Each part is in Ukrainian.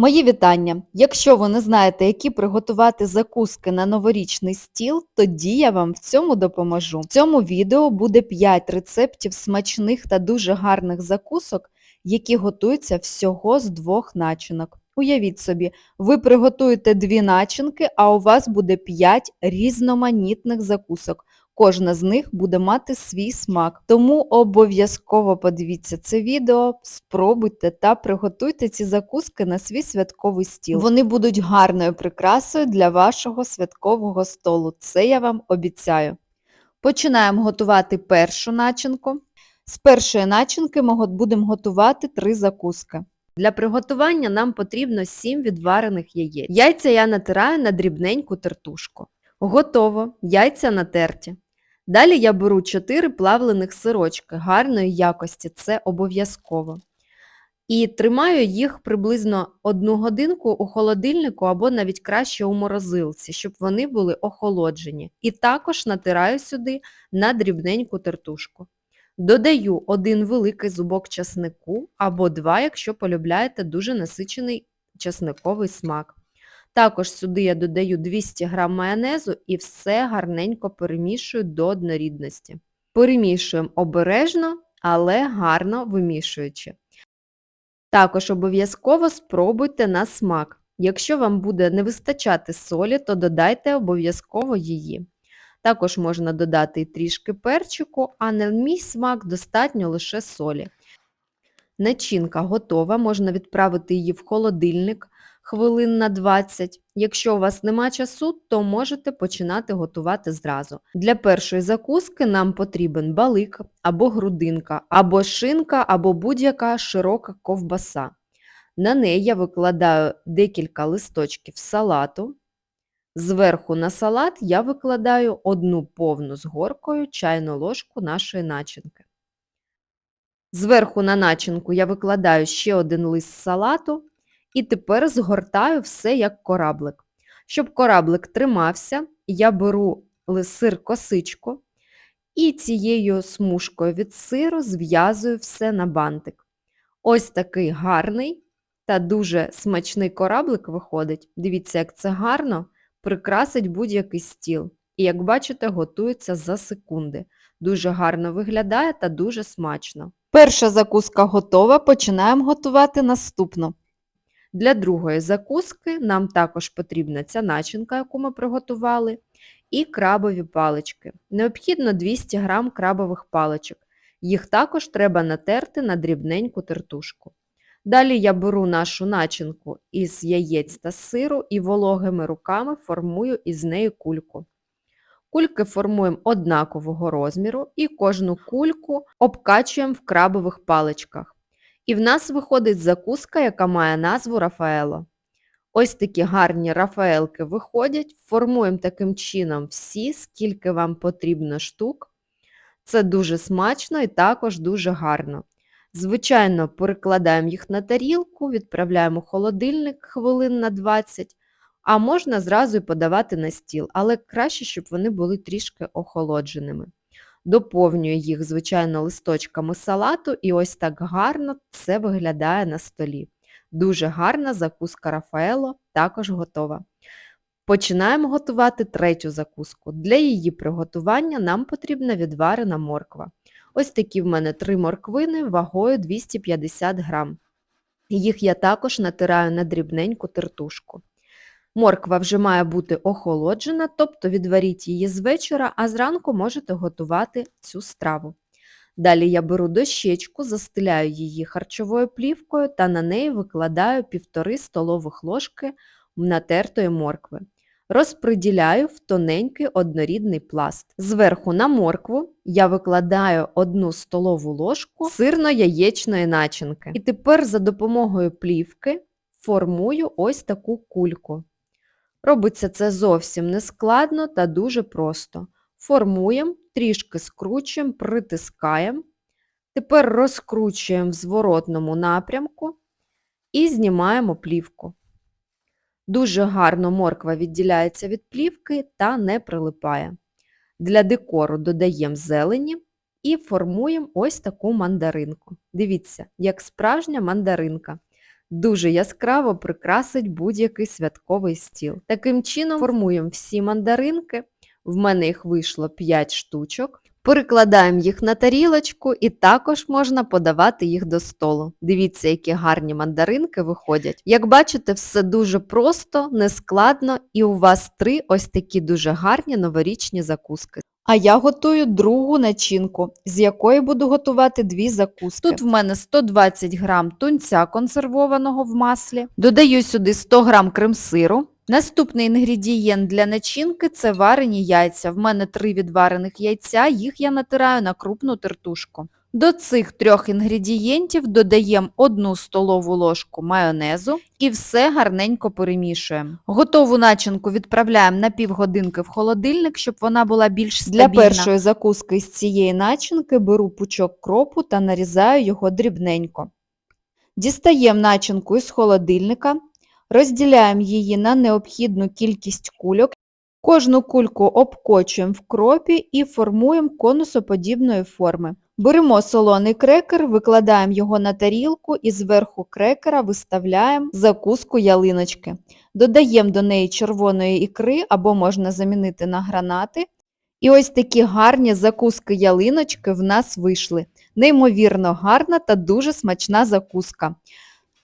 Мої вітання! Якщо ви не знаєте, які приготувати закуски на новорічний стіл, тоді я вам в цьому допоможу. В цьому відео буде 5 рецептів смачних та дуже гарних закусок, які готуються всього з двох начинок. Уявіть собі, ви приготуєте дві начинки, а у вас буде 5 різноманітних закусок. Кожна з них буде мати свій смак. Тому обов'язково подивіться це відео, спробуйте та приготуйте ці закуски на свій святковий стіл. Вони будуть гарною прикрасою для вашого святкового столу. Це я вам обіцяю. Починаємо готувати першу начинку. З першої начинки ми будемо готувати три закуски. Для приготування нам потрібно 7 відварених яєць. Яйця я натираю на дрібненьку тертушку. Готово, яйця натерті. Далі я беру 4 плавлених сирочки гарної якості, це обов'язково. І тримаю їх приблизно одну годинку у холодильнику або навіть краще у морозилці, щоб вони були охолоджені. І також натираю сюди на дрібненьку тертушку. Додаю один великий зубок часнику або два, якщо полюбляєте дуже насичений часниковий смак. Також сюди я додаю 200 г майонезу і все гарненько перемішую до однорідності. Перемішуємо обережно, але гарно вимішуючи. Також обов'язково спробуйте на смак. Якщо вам буде не вистачати солі, то додайте обов'язково її. Також можна додати і трішки перчику, а на мій смак достатньо лише солі. Начинка готова, можна відправити її в холодильник хвилин на 20. Якщо у вас нема часу, то можете починати готувати зразу. Для першої закуски нам потрібен балик або грудинка, або шинка, або будь-яка широка ковбаса. На неї я викладаю декілька листочків салату. Зверху на салат я викладаю одну повну з горкою чайну ложку нашої начинки. Зверху на начинку я викладаю ще один лист салату і тепер згортаю все як кораблик. Щоб кораблик тримався, я беру сир косичку і цією смужкою від сиру зв'язую все на бантик. Ось такий гарний та дуже смачний кораблик виходить. Дивіться, як це гарно прикрасить будь-який стіл. І, як бачите, готується за секунди. Дуже гарно виглядає та дуже смачно. Перша закуска готова, починаємо готувати наступну. Для другої закуски нам також потрібна ця начинка, яку ми приготували, і крабові палички. Необхідно 200 г крабових паличок. Їх також треба натерти на дрібненьку тертушку. Далі я беру нашу начинку із яєць та сиру і вологими руками формую із неї кульку. Кульки формуємо однакового розміру і кожну кульку обкачуємо в крабових паличках. І в нас виходить закуска, яка має назву Рафаело. Ось такі гарні рафаелки виходять, формуємо таким чином всі, скільки вам потрібно штук. Це дуже смачно і також дуже гарно. Звичайно, перекладаємо їх на тарілку, відправляємо в холодильник хвилин на 20, а можна зразу і подавати на стіл, але краще, щоб вони були трішки охолодженими. Доповнюю їх, звичайно, листочками салату і ось так гарно це виглядає на столі. Дуже гарна закуска Рафаело також готова. Починаємо готувати третю закуску. Для її приготування нам потрібна відварена морква. Ось такі в мене три морквини вагою 250 грам. Їх я також натираю на дрібненьку тертушку. Морква вже має бути охолоджена, тобто відваріть її з вечора, а зранку можете готувати цю страву. Далі я беру дощечку, застеляю її харчовою плівкою та на неї викладаю 1,5 столових ложки натертої моркви. Розподіляю в тоненький однорідний пласт. Зверху на моркву я викладаю 1 столову ложку сирно-яєчної начинки. І тепер за допомогою плівки формую ось таку кульку. Робиться це зовсім не складно та дуже просто. Формуємо, трішки скручуємо, притискаємо. Тепер розкручуємо в зворотному напрямку і знімаємо плівку. Дуже гарно морква відділяється від плівки та не прилипає. Для декору додаємо зелені і формуємо ось таку мандаринку. Дивіться, як справжня мандаринка. Дуже яскраво прикрасить будь-який святковий стіл. Таким чином формуємо всі мандаринки. В мене їх вийшло 5 штучок. Перекладаємо їх на тарілочку і також можна подавати їх до столу. Дивіться, які гарні мандаринки виходять. Як бачите, все дуже просто, нескладно і у вас три ось такі дуже гарні новорічні закуски. А я готую другу начинку, з якої буду готувати дві закуски. Тут в мене 120 грам тунця консервованого в маслі. Додаю сюди 100 грам крем-сиру. Наступний інгредієнт для начинки – це варені яйця. В мене три відварених яйця, їх я натираю на крупну тертушку. До цих трьох інгредієнтів додаємо 1 столову ложку майонезу і все гарненько перемішуємо. Готову начинку відправляємо на півгодинки в холодильник, щоб вона була більш стабільна. Для першої закуски з цієї начинки беру пучок кропу та нарізаю його дрібненько. Дістаємо начинку із холодильника, розділяємо її на необхідну кількість кульок. Кожну кульку обкочуємо в кропі і формуємо конусоподібної форми. Беремо солоний крекер, викладаємо його на тарілку і зверху крекера виставляємо закуску ялиночки. Додаємо до неї червоної ікри або можна замінити на гранати. І ось такі гарні закуски ялиночки в нас вийшли. Неймовірно гарна та дуже смачна закуска.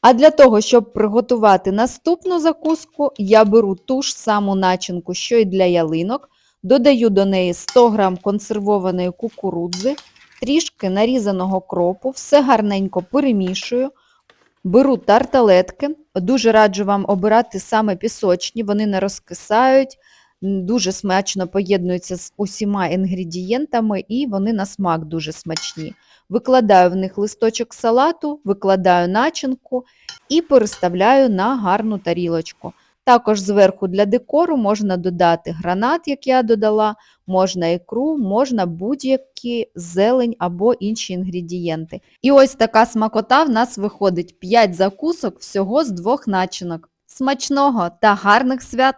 А для того, щоб приготувати наступну закуску, я беру ту ж саму начинку, що й для ялинок, додаю до неї 100 г консервованої кукурудзи, трішки нарізаного кропу, все гарненько перемішую, беру тарталетки, дуже раджу вам обирати саме пісочні, вони не розкисають, дуже смачно поєднуються з усіма інгредієнтами і вони на смак дуже смачні. Викладаю в них листочок салату, викладаю начинку і переставляю на гарну тарілочку. Також зверху для декору можна додати гранат, як я додала, можна ікру, можна будь-які зелень або інші інгредієнти. І ось така смакота в нас виходить 5 закусок всього з двох начинок. Смачного та гарних свят!